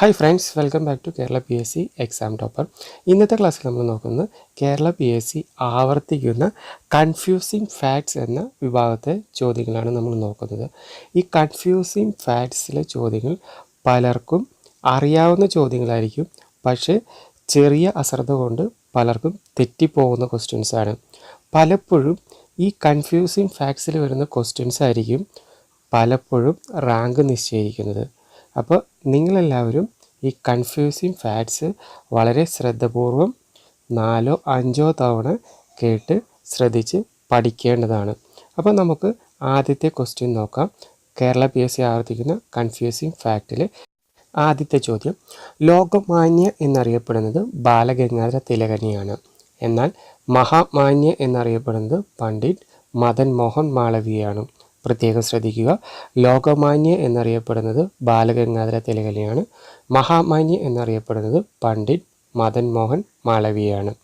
Hi friends welcome back to Kerala P S C exam topper ഇന്നത്തെ ക്ലാസ്സിൽ നമ്മൾ നോക്കുന്നത് കേരള പി എസ് സി ആവർത്തിക്കുന്ന കൺഫ്യൂസിങ് ഫാക്ട്സ് എന്ന വിഭാഗത്തെ ചോദ്യങ്ങളാണ് നമ്മൾ നോക്കുന്നത്. ഈ കൺഫ്യൂസിങ് ഫാക്ട്സിലെ ചോദ്യങ്ങൾ പലർക്കും അറിയാവുന്ന ചോദ്യങ്ങളായിരിക്കും. പക്ഷേ ചെറിയ അശ്രദ്ധ കൊണ്ട് പലർക്കും തെറ്റിപ്പോകുന്ന ക്വസ്റ്റ്യൻസാണ് പലപ്പോഴും ഈ കൺഫ്യൂസിങ് ഫാക്ട്സിൽ വരുന്ന ക്വസ്റ്റ്യൻസ് ആയിരിക്കും പലപ്പോഴും റാങ്ക് നിശ്ചയിക്കുന്നത്. അപ്പോൾ നിങ്ങളെല്ലാവരും ഈ കൺഫ്യൂസിങ് ഫാക്ട്സ് വളരെ ശ്രദ്ധപൂർവം നാലോ അഞ്ചോ തവണ കേട്ട് ശ്രദ്ധിച്ച് പഠിക്കേണ്ടതാണ്. അപ്പോൾ നമുക്ക് ആദ്യത്തെ ക്വസ്റ്റ്യൻ നോക്കാം. കേരള പി എസ് സി ആവർത്തിക്കുന്ന കൺഫ്യൂസിങ് ഫാക്റ്റിൽ ആദ്യത്തെ ചോദ്യം. ലോകമാന്യ എന്നറിയപ്പെടുന്നത് ബാലഗംഗാധര തിലകനിയാണ്. എന്നാൽ മഹാമാന്യ എന്നറിയപ്പെടുന്നത് പണ്ഡിറ്റ് മദൻ മോഹൻ മാളവിയാണ് പ്രത്യേകം ശ്രദ്ധിക്കുക. ലോകമാന്യ എന്നറിയപ്പെടുന്നത് ബാലഗംഗാധര തിലകനെയാണ്. മഹാമാന്യ എന്നറിയപ്പെടുന്നത് പണ്ഡിറ്റ് മദൻ മോഹൻ മാളവിയാണ്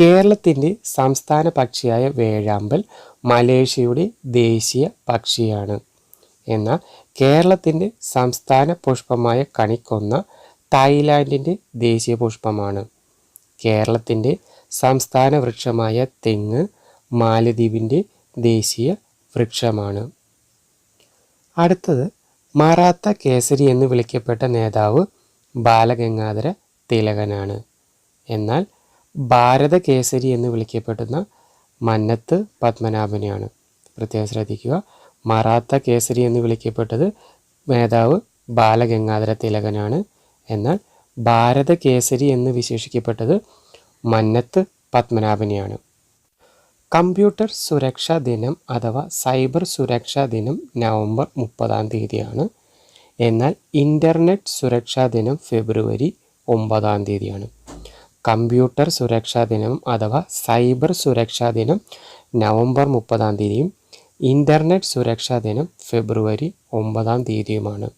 കേരളത്തിന്റെ സംസ്ഥാന പക്ഷിയായ വേഴാമ്പൽ മലേഷ്യയുടെ ദേശീയ പക്ഷിയാണ്. എന്നാൽ കേരളത്തിന്റെ സംസ്ഥാന പുഷ്പമായ കണിക്കൊന്ന തായ്ലാൻഡിന്റെ ദേശീയ പുഷ്പമാണ്. കേരളത്തിന്റെ സംസ്ഥാന വൃക്ഷമായ തെങ്ങ് മാലദ്വീപിന്റെ ദേശീയ വൃക്ഷമാണ്. അടുത്തത് മറാത്ത കേസരി എന്ന് വിളിക്കപ്പെട്ട നേതാവ് ബാലഗംഗാധര തിലകനാണ്. എന്നാൽ ഭാരത കേസരി എന്ന് വിളിക്കപ്പെടുന്ന മന്നത്ത് പത്മനാഭനെയാണ്. പ്രത്യേകം ശ്രദ്ധിക്കുക മറാത്ത കേസരി എന്ന് വിളിക്കപ്പെട്ടത് നേതാവ് ബാലഗംഗാധര തിലകനാണ്. എന്നാൽ ഭാരത കേസരി എന്ന് വിശേഷിക്കപ്പെട്ടത് മന്നത്ത് പത്മനാഭനെയാണ്. കമ്പ്യൂട്ടർ സുരക്ഷാ ദിനം അഥവാ സൈബർ സുരക്ഷാ ദിനം നവംബർ മുപ്പതാം തീയതിയാണ്. എന്നാൽ ഇന്റർനെറ്റ് സുരക്ഷാ ദിനം ഫെബ്രുവരി ഒമ്പതാം തീയതിയാണ്. കമ്പ്യൂട്ടർ സുരക്ഷാ ദിനം അഥവാ സൈബർ സുരക്ഷാ ദിനം നവംബർ മുപ്പതാം തീയതിയും ഇന്റർനെറ്റ് സുരക്ഷാ ദിനം ഫെബ്രുവരി ഒമ്പതാം തീയതിയുമാണ്.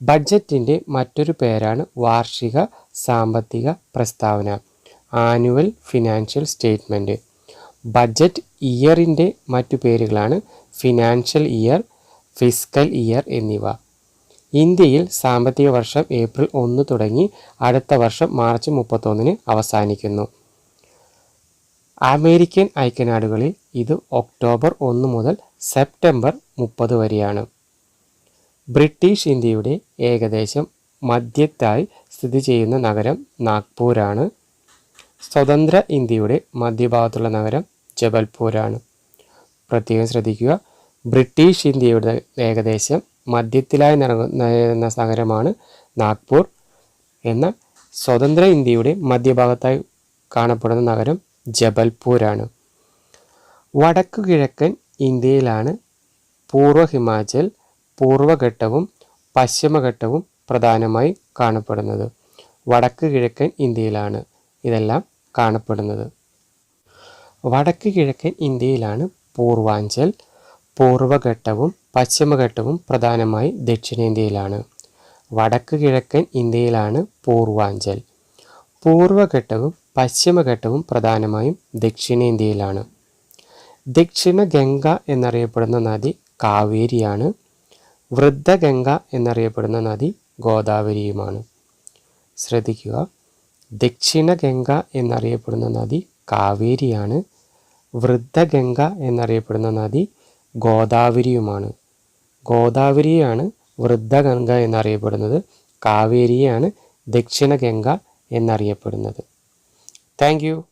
ബഡ്ജറ്റിന്റെ മറ്റൊരു പേരാണ് വാർഷിക സാമ്പത്തിക പ്രസ്താവന ആനുവൽ ഫിനാൻഷ്യൽ സ്റ്റേറ്റ്മെന്റ് ബഡ്ജറ്റ് ഇയറിന്റെ മറ്റു പേരുകളാണ് ഫിനാൻഷ്യൽ ഇയർ ഫിസ്ക്കൽ ഇയർ എന്നിവ. ഇന്ത്യയിൽ സാമ്പത്തിക വർഷം ഏപ്രിൽ ഒന്ന് തുടങ്ങി അടുത്ത വർഷം മാർച്ച് മുപ്പത്തൊന്നിന് അവസാനിക്കുന്നു. അമേരിക്കൻ ഐക്യനാടുകളിൽ ഇത് ഒക്ടോബർ ഒന്ന് മുതൽ സെപ്റ്റംബർ മുപ്പത് വരെയാണ്. ബ്രിട്ടീഷ് ഇന്ത്യയുടെ ഏകദേശം മധ്യത്തായി സ്ഥിതി ചെയ്യുന്ന നഗരം നാഗ്പൂരാണ്. സ്വതന്ത്ര ഇന്ത്യയുടെ മധ്യഭാഗത്തുള്ള നഗരം ജബൽപൂരാണ്. പ്രത്യേകം ശ്രദ്ധിക്കുക ബ്രിട്ടീഷ് ഇന്ത്യയുടെ ഏകദേശം മധ്യത്തിലായി നിറങ്ങുന്ന നഗരമാണ് നാഗ്പൂർ എന്ന സ്വതന്ത്ര ഇന്ത്യയുടെ മധ്യഭാഗത്തായി കാണപ്പെടുന്ന നഗരം ജബൽപൂരാണ്. വടക്കു കിഴക്കൻ ഇന്ത്യയിലാണ് പൂർവ ഹിമാചൽ പൂർവഘട്ടവും പശ്ചിമഘട്ടവും പ്രധാനമായി കാണപ്പെടുന്നത്. വടക്ക് കിഴക്കൻ ഇന്ത്യയിലാണ്. ഇതെല്ലാം കാണപ്പെടുന്നത്. വടക്ക് കിഴക്കൻ ഇന്ത്യയിലാണ് പൂർവാഞ്ചൽ പൂർവഘട്ടവും പശ്ചിമഘട്ടവും പ്രധാനമായി ദക്ഷിണേന്ത്യയിലാണ്. വടക്ക് കിഴക്കൻ ഇന്ത്യയിലാണ് പൂർവാഞ്ചൽ. പൂർവഘട്ടവും പശ്ചിമഘട്ടവും പ്രധാനമായും ദക്ഷിണേന്ത്യയിലാണ്. ദക്ഷിണ ഗംഗ എന്നറിയപ്പെടുന്ന നദി കാവേരിയാണ്. വൃദ്ധഗംഗ എന്നറിയപ്പെടുന്ന നദി ഗോദാവരിയുമാണ്. ശ്രദ്ധിക്കുക. ദക്ഷിണ ഗംഗ എന്നറിയപ്പെടുന്ന നദി കാവേരിയാണ്. വൃദ്ധഗംഗ എന്നറിയപ്പെടുന്ന നദി ഗോദാവരിയുമാണ്. ഗോദാവരിയാണ് വൃദ്ധഗംഗ എന്നറിയപ്പെടുന്നത്. കാവേരിയാണ് ദക്ഷിണ ഗംഗ എന്നറിയപ്പെടുന്നത്. താങ്ക്